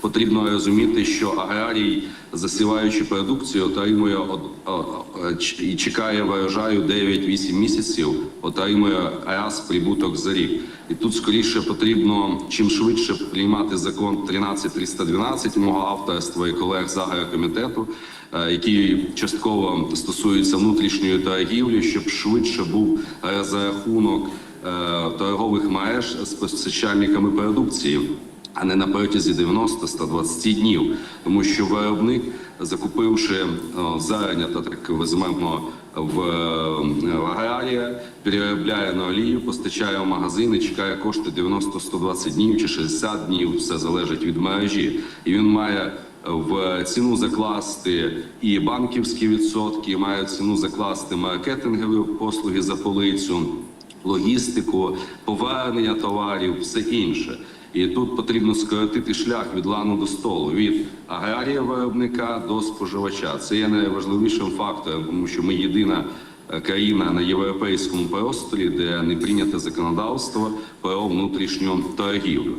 Потрібно розуміти, що аграрій, засіваючи продукцію, отримує і чекає врожаю 9-8 місяців, отримує раз прибуток за рік. І тут скоріше потрібно чим швидше приймати закон 13312 мого авторства і колег з агрокомітету, е, який частково стосується внутрішньої торгівлі, щоб швидше був розрахунок е, торгових мереж з постачальниками продукції а не на протязі 90-120 днів, тому що виробник, закупивши о, зерня, та так візьмемо в, е, аграрія, переробляє на олію, постачає в магазини, чекає кошти 90-120 днів чи 60 днів, все залежить від мережі, і він має в ціну закласти і банківські відсотки, має в ціну закласти маркетингові послуги за полицю логістику, повернення товарів, все інше. І тут потрібно скоротити шлях від лану до столу від аграрія виробника до споживача. Це є найважливішим фактором, тому що ми єдина е, країна на європейському просторі, де не прийнято законодавство про внутрішню торгівлю.